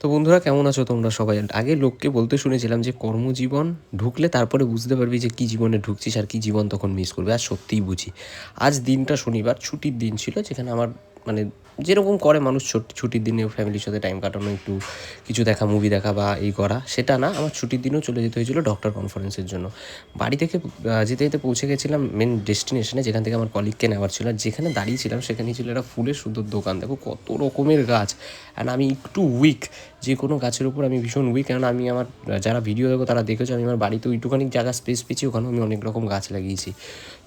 তো বন্ধুরা, কেমন আছো তোমরা সবাই? আগে লোককে বলতে শুনেছিলাম যে কর্মজীবন ঢুকলে তারপরে বুঝতে পারবি যে কী জীবনে ঢুকছিস আর কী জীবন তখন মিস করবে, আর সত্যিই বুঝি। আজ দিনটা শনিবার, ছুটির দিন ছিল যেখানে আমার মানে যেরকম করে মানুষ ছুট- ছুটির দিনে ফ্যামিলির সাথে টাইম কাটানো, একটু কিছু দেখা মুভি দেখা বা এই করা, সেটা না। আমার ছুটির দিনেও চলে যেতে হয়েছিল ডক্টর কনফারেন্সের জন্য। বাড়ি থেকে যেতে যেতে পৌঁছে গেছিলাম মেন ডেস্টিনেশনে যেখান থেকে আমার কলিগকে নেওয়ার ছিল। আর যেখানে দাঁড়িয়েছিলাম, সেখানেই ছিল একটা ফুলের সুন্দর দোকান। দেখো কত রকমের গাছ। অ্যান্ড আমি একটু উইক যে কোনো গাছের উপর আমি ভীষণ উইক কারণ আমি আমার, যারা ভিডিও দেখো, তারা দেখেছ, আমি আমার বাড়িতে ওইটুখানি জায়গা স্পেস পেয়েছি ওখানেও আমি অনেক রকম গাছ লাগিয়েছি।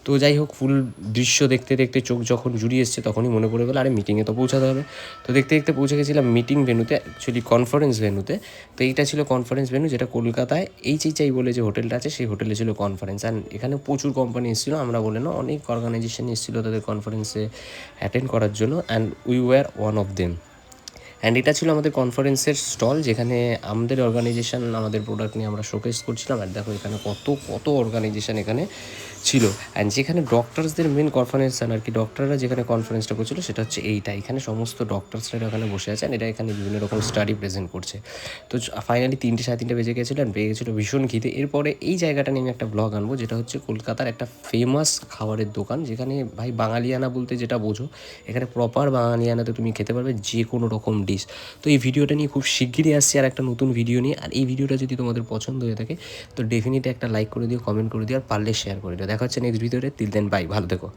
তো যাই হোক, ফুল দৃশ্য দেখতে দেখতে চোখ যখন জুড়িয়ে এসছে, তখনই মনে পড়ে গেলো, আরে মিটিংয়ে তো পৌঁছাতে হবে। তো দেখতে দেখতে পৌঁছে গেছিলাম মিটিং ভেনুতে অ্যাকচুয়ালি কনফারেন্স ভেনুতে তো এইটা ছিল কনফারেন্স ভেনু যেটা কলকাতায় এইচ এইচ আই বলে যে হোটেলটা আছে, সেই হোটেলে ছিল কনফারেন্স অ্যান্ড এখানে প্রচুর কোম্পানি এসেছিল, আমরা বলে না অনেক অর্গানাইজেশন এসেছিল তাদের কনফারেন্সে অ্যাটেন্ড করার জন্য। And we were one of them and এটা ছিল আমাদের কনফারেন্সের স্টল যেখানে আমাদের অর্গানাইজেশন আমাদের প্রোডাক্ট নিয়ে আমরা শোকেস করছিলাম। আর দেখো, এখানে কত কত অর্গানাইজেশন এখানে ছিল। অ্যান্ড যেখানে ডক্টরসদের মেন কনফারেন্স আর কি ডক্টররা যেখানে কনফারেন্সটা করছিল, সেটা হচ্ছে এইটা। এখানে সমস্ত ডক্টরসরা এখানে বসে আছেন এটা এখানে বিভিন্ন রকম স্টাডি প্রেজেন্ট করছে। তো ফাইনালি তিনটে সাড়ে তিনটে বেজে গেছিল অ্যান্ড পেয়ে গেছিল ভীষণ খিদে। এরপরে এই জায়গাটা নিয়ে আমি একটা ব্লগ আনব, যেটা হচ্ছে কলকাতার একটা ফেমাস খাবারের দোকান, যেখানে ভাই বাঙালিয়ানা বলতে যেটা বোঝো, এখানে প্রপার বাঙালিয়ানাতে তুমি খেতে পারবে যে কোনো রকম ডিশ তো এই ভিডিওটা নিয়ে খুব শিগগিরই আসছি আর একটা নতুন ভিডিও নিয়ে। আর এই ভিডিওটা যদি তোমাদের পছন্দ হয়ে থাকে, তো ডেফিনেটলি একটা লাইক করে দিও কমেন্ট করে দিও, আর পারলে শেয়ার করে দিও। দেখা হচ্ছে নেক্সট ভিডিওতে তিল দেন বাই ভালো থেকো।